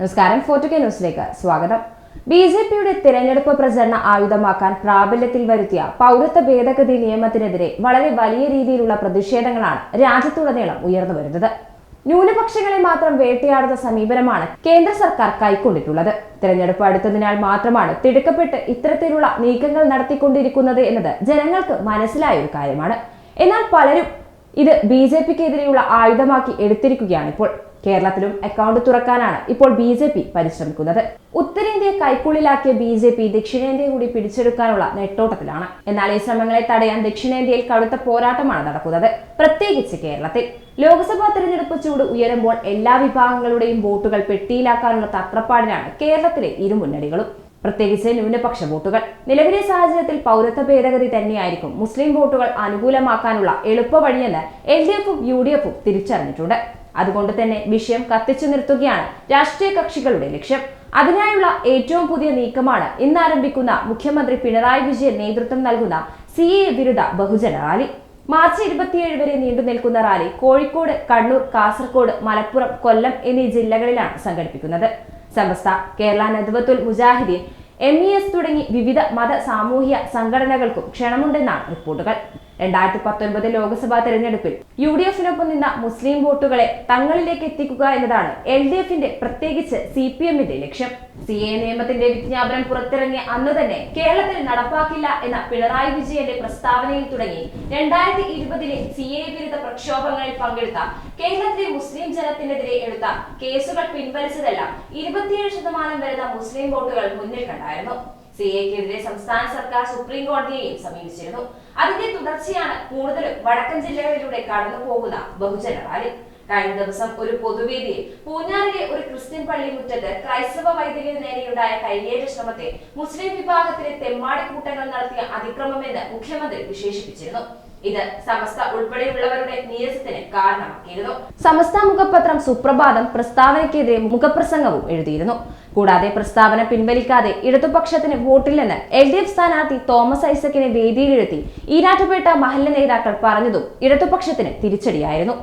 നമസ്കാരം ഫോർട്ടു കെ ന്യൂസിലേക്ക് സ്വാഗതം. ബി ജെ പിയുടെ തിരഞ്ഞെടുപ്പ് പ്രചരണ ആയുധമാക്കാൻ പ്രാബല്യത്തിൽ വരുത്തിയ പൗരത്വ ഭേദഗതി നിയമത്തിനെതിരെ വളരെ വലിയ രീതിയിലുള്ള പ്രതിഷേധങ്ങളാണ് രാജ്യത്തുടനീളം ഉയർന്നു വരുന്നത്. ന്യൂനപക്ഷങ്ങളെ മാത്രം വേട്ടയാടുന്ന സമീപനമാണ് കേന്ദ്ര സർക്കാർ കൈക്കൊണ്ടിട്ടുള്ളത്. തിരഞ്ഞെടുപ്പ് അടുത്തതിനാൽ മാത്രമാണ് തിടുക്കപ്പെട്ട് ഇത്തരത്തിലുള്ള നീക്കങ്ങൾ നടത്തിക്കൊണ്ടിരിക്കുന്നത് എന്നത് ജനങ്ങൾക്ക് മനസ്സിലായ ഒരു കാര്യമാണ്. എന്നാൽ പലരും ഇത് ബി ജെ പിക്കെതിരെയുള്ള ആയുധമാക്കി എടുത്തിരിക്കുകയാണ് ഇപ്പോൾ. കേരളത്തിലും അക്കൗണ്ട് തുറക്കാനാണ് ഇപ്പോൾ ബി ജെ പി പരിശ്രമിക്കുന്നത്. ഉത്തരേന്ത്യയെ കൈക്കുള്ളിലാക്കിയ ബി ജെ പി ദക്ഷിണേന്ത്യ കൂടി പിടിച്ചെടുക്കാനുള്ള നെട്ടോട്ടത്തിലാണ്. എന്നാൽ ഈ ശ്രമങ്ങളെ തടയാൻ ദക്ഷിണേന്ത്യയിൽ കടുത്ത പോരാട്ടമാണ് നടക്കുന്നത്. പ്രത്യേകിച്ച് കേരളത്തിൽ. ലോക്സഭാ തെരഞ്ഞെടുപ്പ് ചൂട് ഉയരുമ്പോൾ എല്ലാ വിഭാഗങ്ങളുടെയും വോട്ടുകൾ പെട്ടിയിലാക്കാനുള്ള തത്രപ്പാടിനാണ് കേരളത്തിലെ ഇരു മുന്നണികളും. പ്രത്യേകിച്ച് ന്യൂനപക്ഷ വോട്ടുകൾ. നിലവിലെ സാഹചര്യത്തിൽ പൗരത്വ ഭേദഗതി തന്നെയായിരിക്കും മുസ്ലിം വോട്ടുകൾ അനുകൂലമാക്കാനുള്ള എളുപ്പവഴിയെന്ന് എൽ ഡി എഫും യു ഡി എഫും തിരിച്ചറിഞ്ഞിട്ടുണ്ട്. അതുകൊണ്ട് തന്നെ വിഷയം കത്തിച്ചു നിർത്തുകയാണ് രാഷ്ട്രീയ കക്ഷികളുടെ ലക്ഷ്യം. അതിനായുള്ള ഏറ്റവും പുതിയ നീക്കമാണ് ഇന്ന് ആരംഭിക്കുന്ന മുഖ്യമന്ത്രി പിണറായി വിജയൻ നേതൃത്വം നൽകുന്ന സി എ വിരുദ്ധ ബഹുജന റാലി. മാർച്ച് ഇരുപത്തിയേഴ് വരെ നീണ്ടു നിൽക്കുന്ന റാലി കോഴിക്കോട് കണ്ണൂർ കാസർഗോഡ് മലപ്പുറം കൊല്ലം എന്നീ ജില്ലകളിലാണ് സംഘടിപ്പിക്കുന്നത്. Samastha Kerala Nadvathul Mujahideen M E S തുടങ്ങി വിവിധ മത സാമൂഹ്യ സംഘടനകൾക്കും ക്ഷണമുണ്ടെന്നാണ് റിപ്പോർട്ടുകൾ. രണ്ടായിരത്തി പത്തൊൻപത് ലോക്സഭാ തെരഞ്ഞെടുപ്പിൽ യു ഡി എഫിനൊപ്പം നിന്ന മുസ്ലിം വോട്ടുകളെ തങ്ങളിലേക്ക് എത്തിക്കുക എന്നതാണ് എൽ ഡി എഫിന്റെ പ്രത്യേകിച്ച് സി പി എമ്മിന്റെ ലക്ഷ്യം. സി എ നിയമത്തിന്റെ വിജ്ഞാപനം പുറത്തിറങ്ങിയ അന്ന് തന്നെ കേരളത്തിൽ നടപ്പാക്കില്ല എന്ന പിണറായി വിജയന്റെ പ്രസ്താവനയിൽ തുടങ്ങി രണ്ടായിരത്തി ഇരുപതിലെ സി എ വിരുദ്ധ പ്രക്ഷോഭങ്ങളിൽ പങ്കെടുത്ത കേരളത്തിലെ മുസ്ലിം ജനത്തിനെതിരെ എടുത്ത കേസുകൾ പിൻവലിച്ചതെല്ലാം ഇരുപത്തിയേഴ് ശതമാനം വരുന്ന മുസ്ലിം വോട്ടുകൾ മുന്നിൽ കണ്ടായിരുന്നു. സി എക്കെതിരെ സംസ്ഥാന സർക്കാർ സുപ്രീം കോടതിയെയും സമീപിച്ചിരുന്നു. അതിന്റെ തുടർച്ചയാണ് കൂടുതലും വടക്കൻ ജില്ലകളിലൂടെ കടന്നു പോകുന്ന ബഹുജന റാലി കഴിഞ്ഞ ദിവസം ഒരു പൊതുവേദിയിൽ പൂഞ്ഞാറിലെ ഒരു ക്രിസ്ത്യൻ പള്ളി മുറ്റത്ത് ക്രൈസ്തവ വൈദികന് നേരെയുണ്ടായ കയ്യേറ്റ ശ്രമത്തെ മുസ്ലിം വിഭാഗത്തിലെ തെമ്മാടി കൂട്ടങ്ങൾ നടത്തിയ അതിക്രമമെന്ന് മുഖ്യമന്ത്രി വിശേഷിപ്പിച്ചിരുന്നു. ഇത് സമസ്ത ഉൾപ്പെടെയുള്ളവരുടെ നീരസത്തിന് കാരണമാക്കിയിരുന്നു. സമസ്ത മുഖപത്രം സുപ്രഭാതം പ്രസ്താവനയ്ക്കെതിരെ മുഖപ്രസംഗവും എഴുതിയിരുന്നു. കൂടാതെ പ്രസ്താവന പിൻവലിക്കാതെ ഇടതുപക്ഷത്തിന് വോട്ടില്ലെന്ന് എൽ ഡി എഫ് സ്ഥാനാർത്ഥി തോമസ് ഐസക്കിനെ വേദിയിലിരുത്തി ഈരാറ്റുപേട്ട മഹല്ല നേതാക്കൾ പറഞ്ഞതും ഇടതുപക്ഷത്തിന് തിരിച്ചടിയായിരുന്നു.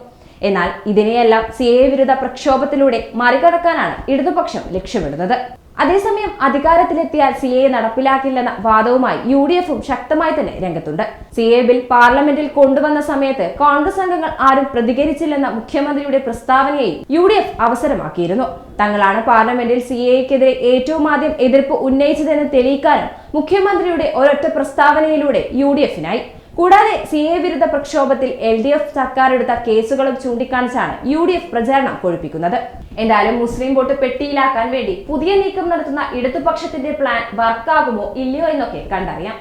എന്നാൽ ഇതിനെയെല്ലാം സി എ വിരുദ്ധ പ്രക്ഷോഭത്തിലൂടെ മറികടക്കാനാണ് ഇടതുപക്ഷം ലക്ഷ്യമിടുന്നത്. അതേസമയം അധികാരത്തിലെത്തിയാൽ സി എ നടപ്പിലാക്കില്ലെന്ന വാദവുമായി യു ഡി എഫും ശക്തമായി തന്നെ രംഗത്തുണ്ട്. സി എ ബിൽ പാർലമെന്റിൽ കൊണ്ടുവന്ന സമയത്ത് കോൺഗ്രസ് അംഗങ്ങൾ ആരും പ്രതികരിച്ചില്ലെന്ന മുഖ്യമന്ത്രിയുടെ പ്രസ്താവനയെയും യു ഡി എഫ് അവസരമാക്കിയിരുന്നു. തങ്ങളാണ് പാർലമെന്റിൽ സി എക്കെതിരെ ഏറ്റവും ആദ്യം എതിർപ്പ് ഉന്നയിച്ചതെന്ന് തെളിയിക്കാനും മുഖ്യമന്ത്രിയുടെ ഒരൊറ്റ പ്രസ്താവനയിലൂടെ യു ഡി എഫിനായി കൂടാതെ സി എ വിരുദ്ധ പ്രക്ഷോഭത്തിൽ എൽ ഡി എഫ് സർക്കാർ എടുത്ത കേസുകളും ചൂണ്ടിക്കാണിച്ചാണ് യു ഡി എഫ് പ്രചാരണം കൊഴുപ്പിക്കുന്നത്. എന്തായാലും മുസ്ലിം വോട്ട് പെട്ടിയിലാക്കാൻ വേണ്ടി പുതിയ നീക്കം നടത്തുന്ന ഇടതുപക്ഷത്തിന്റെ പ്ലാൻ വർക്കാകുമോ ഇല്ലയോ എന്നൊക്കെ കണ്ടറിയാം.